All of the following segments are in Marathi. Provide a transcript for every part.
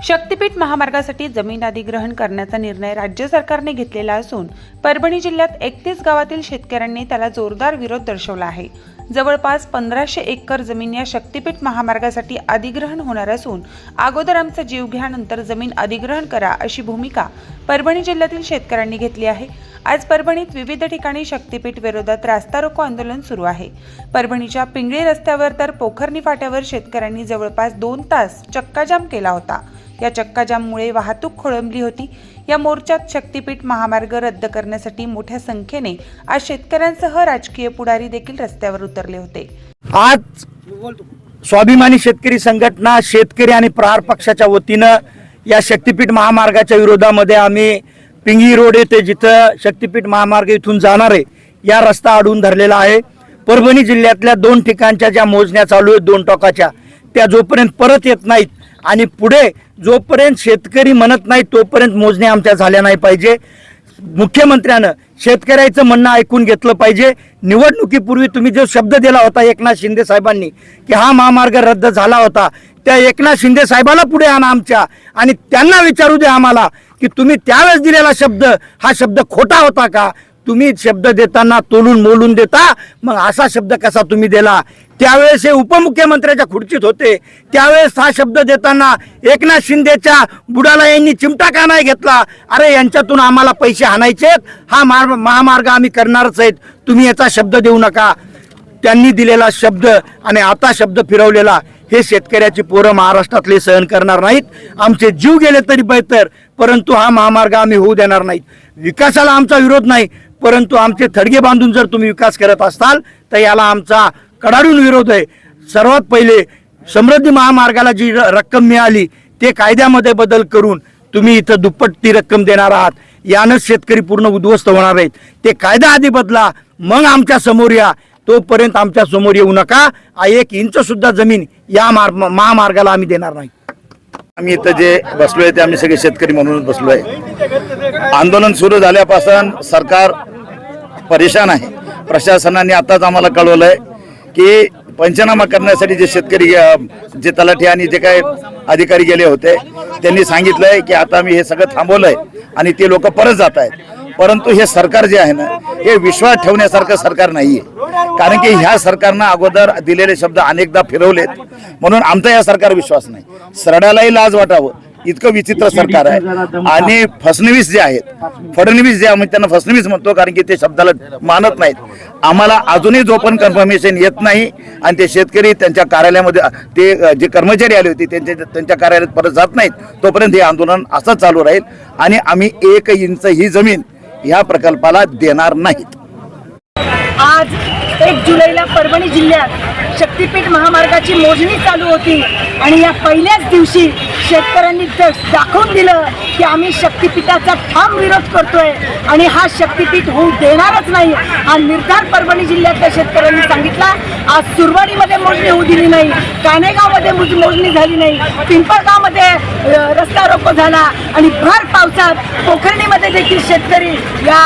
शक्तीपीठ महामार्गासाठी जमीन अधिग्रहण करण्याचा निर्णय राज्य सरकारने घेतलेला असून परभणी जिल्ह्यात एकतीस गावातील शेतकऱ्यांनी त्याला जोरदार विरोध दर्शवला आहे. जवळपास पंधराशे एकर जमीन या शक्तीपीठ महामार्गासाठी अधिग्रहण होणार असून अगोदर आमचा जीव घ्या नंतर जमीन अधिग्रहण करा अशी भूमिका परभणी जिल्ह्यातील शेतकऱ्यांनी घेतली आहे. आज परभणीत विविध ठिकाणी शक्तीपीठ विरोधात रास्ता रोको आंदोलन सुरू आहे. परभणीच्या पिंगळी रस्त्यावर तर पोखरणी फाट्यावर शेतकऱ्यांनी जवळपास दोन तास चक्काजाम केला होता. या चक्काजाममुळे वाहतूक खोळंबली होती. या मोर्चात शक्तीपीठ महामार्ग रद्द करण्यासाठी मोठ्या संख्येने आज शेतकऱ्यांसह राजकीय पुढारी देखील रस्त्यावर उतरले होते. आज स्वाभिमानी शेतकरी संघटना शेतकरी आणि प्रहार पक्षाच्या वतीनं या शक्तीपीठ महामार्गाच्या विरोधामध्ये आम्ही पिंगी रोड येथे जिथं शक्तीपीठ महामार्ग इथून जाणार आहे या रस्ता अडवून धरलेला आहे. परभणी जिल्ह्यातल्या दोन ठिकाणच्या ज्या मोजण्या चालू आहेत दोन टोकाच्या त्या जोपर्यंत परत येत नाहीत आणि पुढे जोपर्यंत शेतकरी म्हणत नाही तोपर्यंत मोजण्या आमच्या झाल्या नाही पाहिजे. मुख्यमंत्र्यानं शेतकऱ्याचं म्हणणं ऐकून घेतलं पाहिजे. निवडणुकीपूर्वी तुम्ही जो शब्द दिला होता एकनाथ शिंदे साहेबांनी की हा महामार्ग रद्द झाला होता त्या एकनाथ शिंदे साहेबाला पुढे आणा आमच्या. आणि त्यांना विचारू दे आम्हाला की तुम्ही त्यावेळेस दिलेला शब्द हा शब्द खोटा होता का? तुम्ही शब्द देताना तोलून मोलून देता मग असा शब्द कसा तुम्ही दिला? त्यावेळेस हे उपमुख्यमंत्र्याच्या खुर्चीत होते. त्यावेळेस हा शब्द देताना एकनाथ शिंदेच्या बुडाला यांनी चिमटा का नाही घेतला? अरे यांच्यातून आम्हाला पैसे आणायचेत हा मार्ग महामार्ग आम्ही करणारच आहेत. तुम्ही याचा शब्द देऊ नका. त्यांनी दिलेला शब्द आणि आता शब्द फिरवलेला हे शेतकऱ्याची पोरं महाराष्ट्रातले सहन करणार नाहीत. आमचे जीव गेले तरी बेहतर परंतु हा महामार्ग आम्ही होऊ देणार नाहीत. विकासाला आमचा विरोध नाही. परंतु आमचे थडगे बांधून जर तुम्ही विकास करत असाल तर याला आमचा कडाडून विरोध आहे. सर्वात पहिले समृद्धी महामार्गाला जी रक्कम मिळाली ते कायद्यामध्ये बदल करून तुम्ही इथं दुप्पट ती रक्कम देणार आहात. यानंच शेतकरी पूर्ण उद्ध्वस्त होणार आहेत. ते कायदा आधी बदला मग आमच्यासमोर या. तोपर्यंत आमच्यासमोर येऊ नका. एक इंच सुद्धा जमीन या मार महामार्गाला आम्ही देणार नाही. आम्ही इथं जे बसलोय ते आम्ही सगळे शेतकरी म्हणूनच बसलो आहे आंदोलन सुरू झाल्यापासून सरकार परेशान आहे. प्रशासनाने आताच आम्हाला कळवलं आहे की पंचनामा करण्यासाठी जे शेतकरी जे तलाठी आणि जे काही अधिकारी गेले होते त्यांनी सांगितलं आहे की आता आम्ही हे सगळं थांबवलं आहे आणि ते लोक परत जात आहेत. परंतु हे सरकार जे आहे ना हे विश्वास ठेवण्यासारखं सरकार नाहीये. कारण की ह्या सरकारनं अगोदर दिलेले शब्द अनेकदा फिरवलेत. म्हणून आमचा या सरकार विश्वास नाही. सरड्यालाही लाज वाटावं. इतकं विचित्र सरकार आहे. आणि फडणवीस जे आहेत फडणवीस जे आम्ही त्यांना फडणवीस म्हणतो कारण की ते शब्दाला मानत नाहीत. आम्हाला अजूनही जो पण कन्फर्मेशन येत नाही आणि ते शेतकरी त्यांच्या कार्यालयामध्ये ते जे कर्मचारी आले होते त्यांच्या त्यांच्या कार्यालयात परत जात नाहीत तोपर्यंत हे आंदोलन असंच चालू राहील. आणि आम्ही एक इंच ही जमीन ह्या प्रकल्पाला देणार नाहीत. आज एक जुलैला परभणी जिल्ह्यात शक्तीपीठ महामार्गाची मोजणी चालू होती. आणि या पहिल्याच दिवशी शेतकऱ्यांनी दाखवून दिलं की आम्ही शक्तीपीठाचा ठाम विरोध करतोय आणि हा शक्तीपीठ होऊ देणारच नाही. हा निर्धार परभणी जिल्ह्यातल्या शेतकऱ्यांनी सांगितला. आज सुरवाडीमध्ये मोजणी होऊ दिली नाही. कानेगावमध्ये मोजणी झाली नाही. पिंपळगावमध्ये रस्ता रोको झाला आणि भर पावसात पोखरणीमध्ये देखील शेतकरी या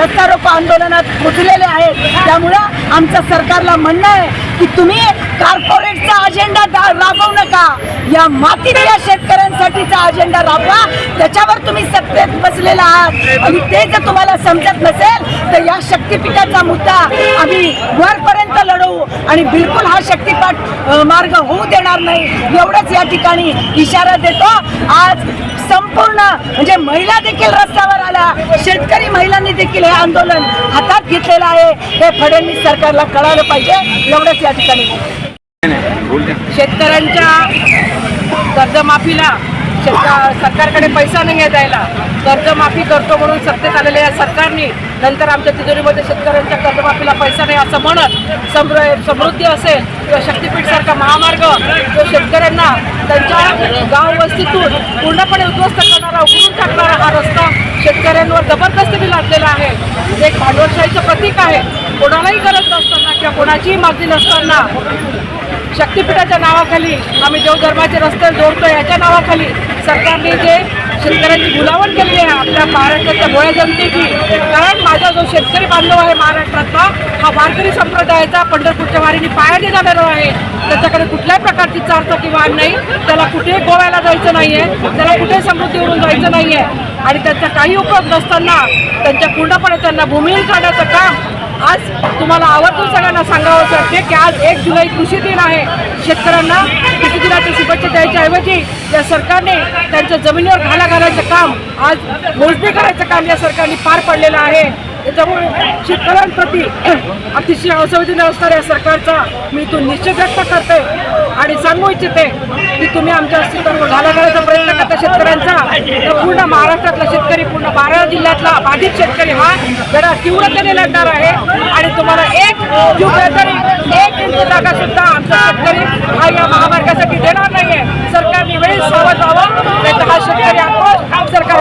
रस्ता रोको आंदोलनात पोचलेले आहेत. त्यामुळं आमचं सरकारला म्हणणं आहे की तुम्ही कॉर्पोरेटचा अजेंडा दा- राबवू नका. या मातीच्या शेतकऱ्यांसाठीचा अजेंडा राबवा. त्याच्यावर तुम्ही सत्तेत बसलेला आहात. आणि ते जर तुम्हाला समजत नसेल तर या शक्तीपीठाचा मुद्दा आम्ही वरपर्यंत लढवू. आणि बिलकुल हा शक्तीपाठ मार्ग होऊ देणार नाही. एवढंच या ठिकाणी इशारा देतो. आज संपूर्ण म्हणजे महिला देखील रस्त्यावर आल्या. शेतकरी महिलांनी देखील हे आंदोलन हातात घेतलेलं आहे. हे फडणवीस सरकारला कळालं पाहिजे. एवढंच या ठिकाणी. शेतकऱ्यांच्या कर्जमाफीला सरकारकडे पैसा नाही आहे द्यायला. कर्जमाफी करतो म्हणून सत्तेत आलेल्या या सरकारने नंतर आमच्या तिजोरीमध्ये शेतकऱ्यांच्या कर्जमाफीला पैसा नाही असं म्हणत समृ समृद्धी असेल किंवा शक्तीपीठसारखा महामार्ग जो शेतकऱ्यांना त्यांच्या गाव वस्तीतून पूर्णपणे उद्ध्वस्त करणारा उघडून टाकणारा हा रस्ता शेतकऱ्यांवर जबरदस्तीने लादलेला आहे जे एक भांडवलशाहीचं प्रतीक आहे कोणालाही गरज नसताना किंवा कोणाचीही मागणी नसताना शक्तीपीठाच्या नावाखाली आम्ही देवधर्माचे रस्ते जोडतो याच्या नावाखाली सरकारने जे शेतकऱ्यांची गुलावण केली आहे आपल्या महाराष्ट्राच्या गोळ्या जनतेची कारण माझा जो शेतकरी बांधव आहे महाराष्ट्रातला हा वारकरी संप्रदायाचा पंढरपूरच्या वारीने पायाने जाणारा आहे. त्याच्याकडे कुठल्याही प्रकारची चारचा किंवा आण नाही. त्याला कुठेही गोव्याला जायचं नाही आहे त्याला कुठेही समृद्धीवरून जायचं नाही आहे आणि त्यांचा काही उपयोग नसताना त्यांच्या पूर्णपणे त्यांना भूमिहीन करण्याचं काम आज तुम्हाला आवर्जून सगळ्यांना सांगावं वाटते की आज एक जुलै कृषी दिन आहे. शेतकऱ्यांना कृषी दिनाच्या शुभेच्छा द्यायच्या ऐवजी या सरकारने त्यांच्या जमिनीवर घाला घालायचं काम आज मोजणी करायचं काम या सरकारने पार पडलेलं आहे. त्याच्यामुळे शेतकऱ्यांप्रती अतिशय असंवेदना असणाऱ्या सरकारचा मी इथून निश्चित व्यक्त करते आणि सांगू इच्छिते की तुम्ही आमच्या अस्तित्वावर घाला घालायचा प्रयत्न करता. शेतकऱ्यांचा तर पूर्ण महाराष्ट्रातला शेतकरी पूर्ण बारा जिल्ह्यातला बाधित शेतकरी हा जरा तीव्रतेने लढणार आहे. आणि तुम्हाला एक जीव तरी एक इंच जागा सुद्धा आमचा शेतकरी हा या महामार्गासाठी देणार नाहीये. सरकारने वेळेस सावध व्हावं नाही तर हा शेतकरी आक्रोश सरकार